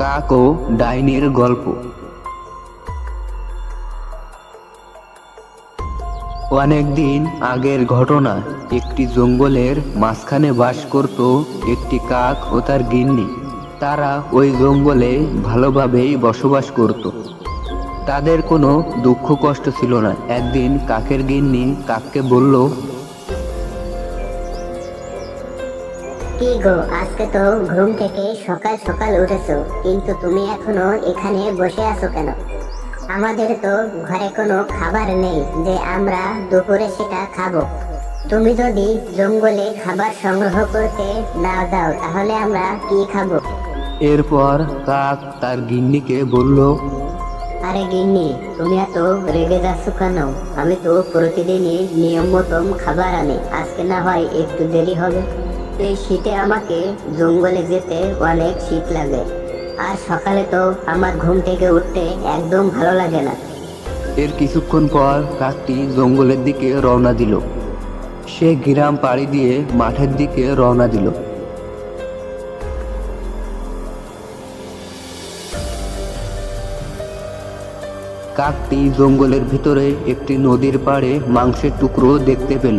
কাক ও ডাইনির গল্প। অনেক দিন আগের ঘটনা, একটি জঙ্গলের মাঝখানে বাস করত একটি কাক ও তার গিন্নি। তারা ওই জঙ্গলে ভালোভাবেই বসবাস করত। তাদের কোনো দুঃখ কষ্ট ছিল না। একদিন কাকের গিন্নি কাককে বলল কি গো? আজকে তো ঘুম থেকে সকাল সকাল উঠেছো কিন্তু তুমি এখনও এখানে বসে আছো কেন? আমাদের তো ঘরে কোনো খাবার নেই যে আমরা দুপুরে সেটা খাব। তুমি যদি জঙ্গলে খাবার সংগ্রহ করতে না দাও তাহলে আমরা কি খাব? এরপর কাক তার গিন্নিকে বলল আরে গিন্নি তুমি এত রেগে যাচ্ছ কেন? আমি তো প্রতিদিনই নিয়ম মতন খাবার আনি। আজকে না হয় একটু দেরি হবে। এই শীতে আমাকে জঙ্গলে যেতে অনেক শীত লাগে। আর সকালে তো আমার ঘুম থেকে উঠতে একদম ভালো লাগে না। এর কিছুক্ষণ পর কাকটি জঙ্গলের দিকে রওনা দিল। সে গ্রাম পাড়ি দিয়ে মাঠের দিকে রওনা দিল। কাকটি জঙ্গলের ভিতরে একটি নদীর পাড়ে মাংসের টুকরো দেখতে পেল।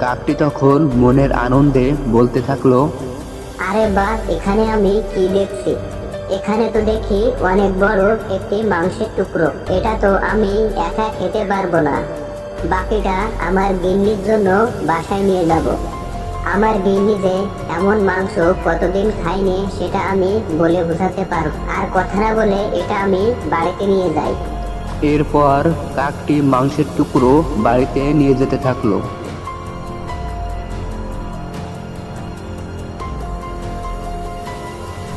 কাকটি তখন মনের আনন্দে বলতে থাকল আরে বা এখানে আমি কি দেখছি? এখানে তো দেখি অনেক বড় একটি মাংসের টুকরো। এটা তো আমি একা খেতে পারব না। বাকিটা আমার গিন্নির জন্য বাসায় নিয়ে যাব। আমার গিন্নি যে এমন মাংস কতদিন খাইনি সেটা আমি বলে বোঝাতে পারব আর কথা না বলে এটা আমি বাড়িতে নিয়ে যাই। এরপর কাকটি মাংসের টুকরো বাড়িতে নিয়ে যেতে থাকল।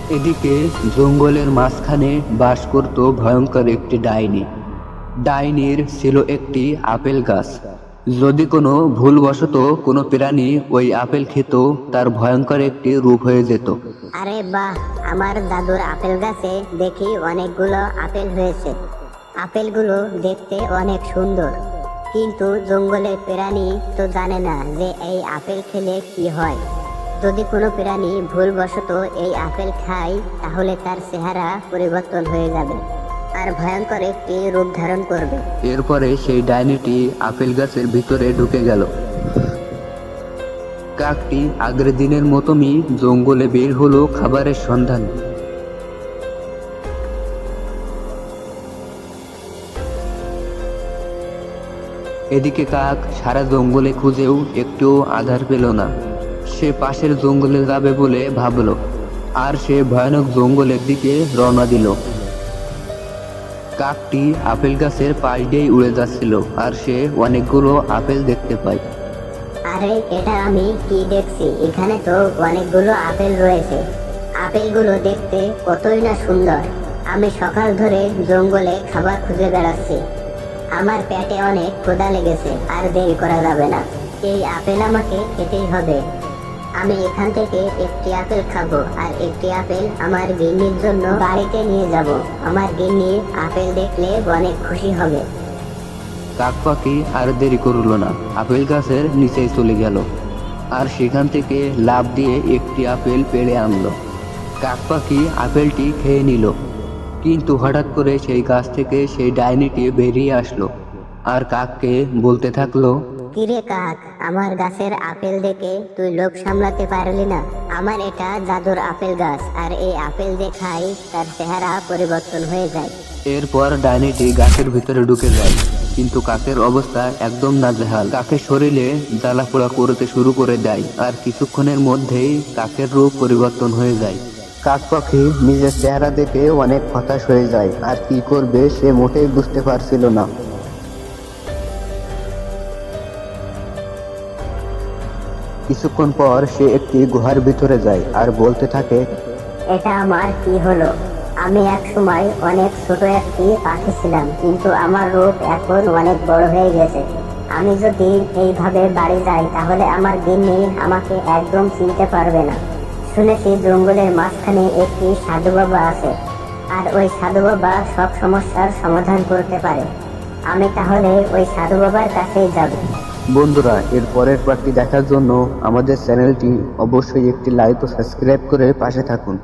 এদিকে জঙ্গলের মাঝখানে বাস করত ভয়ঙ্কর একটি ডাইনি। ডাইনির ছিল একটি আপেল গাছ। যদি কোনো ভুলবশত কোনো প্রাণী ওই আপেল খেত, তার ভয়ঙ্কর একটি রূপ হয়ে যেত। আরে বাহ, আমার দাদুর আপেল গাছে দেখি অনেকগুলো আপেল হয়েছে। আপেলগুলো দেখতে অনেক সুন্দর। কিন্তু জঙ্গলের প্রাণী তো জানে না যে এই আপেল খেলে কি হয়। যদি কোনো প্রাণী ভুলবশত এই আপেল খায়, তাহলে তার চেহারা পরিবর্তন হয়ে যাবে আর ভয়ঙ্কর একটি রূপ ধারণ করবে। এরপরে সেই ডাইনিটি আপেল গাছের ভিতরে ঢুকে গেল। কাকটি আগের দিনের মতনই জঙ্গলে বের হলো খাবারের সন্ধানে। এদিকে কাক সারা জঙ্গলে খুঁজেও একটুও আধার পেল না। সে পাশের জঙ্গলে যাবে বলে ভাবলো, আর সে ভয়ানক জঙ্গলের দিকে রওনা দিল। কাকটি আপেল গাছের পাশ দিয়েই উড়ে যাচ্ছিল, আর সে অনেকগুলো আপেল দেখতে পায়। আরে, এটা আমি কি দেখছি? এখানে তো অনেকগুলো আপেল রয়েছে। আপেলগুলো দেখতে কতই না সুন্দর। আমি সকাল ধরে জঙ্গলে খাবার খুঁজে বেড়াচ্ছি। আমার পেটে অনেক ক্ষুধা লেগেছে, আর দেরি করা যাবে না। এই আপেল আমাকে খেতেই হবে। আমি এখান থেকে একটি আপেল খাব, আর একটি আপেল আমার গিন্নির জন্য বাড়িতে নিয়ে যাব। আমার গিন্নি আপেল দেখলে অনেক খুশি হবে। কাক পাখি আর দেরি করল না। আপেল গাছের নিচেই চলে গেল। আর সেখান থেকে লাভ দিয়ে একটি আপেল পেড়ে আনলো। কাক পাখি আপেলটি খেয়ে নিল। কিন্তু হঠাৎ করে সেই গাছ থেকে সেই ডাইনিটি বেরিয়ে আসলো। আর কাককে বলতে থাকল কিরে কাক, আমার গাছের আপেল দেখে তুই লোভ সামলাতে পারলি না। আমার এটা জাদুর আপেল গাছ, আর এই আপেল যে খাই, তার চেহারা পরিবর্তন হয়ে যায়। এরপর ডাইনিটি গাছের ভিতরে ঢুকে যায়, কিন্তু কাকের অবস্থা একদম নাজেহাল। কাকের শরীরে জ্বালাপোড়া করতে শুরু করে দেয়, আর কিছুক্ষণের মধ্যেই কাকের রূপ পরিবর্তন হয়ে যায়। কাক পাখি নিজের চেহারা দেখে অনেক হতাশ হয়ে যায়, আর কি করবে সে মোটেই বুঝতে পারছিল না। কিছুক্ষণ পর সে একটি গুহার ভিতরে যায় আর বলতে থাকে, এটা আমার কি হলো? আমি এক সময় অনেক ছোট একটি পাখি ছিলাম, কিন্তু আমার রূপ এখন অনেক বড় হয়ে গেছে। আমি যদি এইভাবে বাড়ি যাই, তাহলে আমার গিন্নি আমাকে একদম চিনতে পারবে না। শুনেছি জঙ্গলের মাঝখানে একটি সাধু বাবা আছে, আর ওই সাধু বাবা সব সমস্যার সমাধান করতে পারে। আমি তাহলে ওই সাধু বাবার কাছেই যাব। বন্ধুরা, এর পরের পার্টটি দেখার জন্য আমাদের চ্যানেলটি অবশ্যই একটি লাইক ও সাবস্ক্রাইব করে পাশে থাকুন।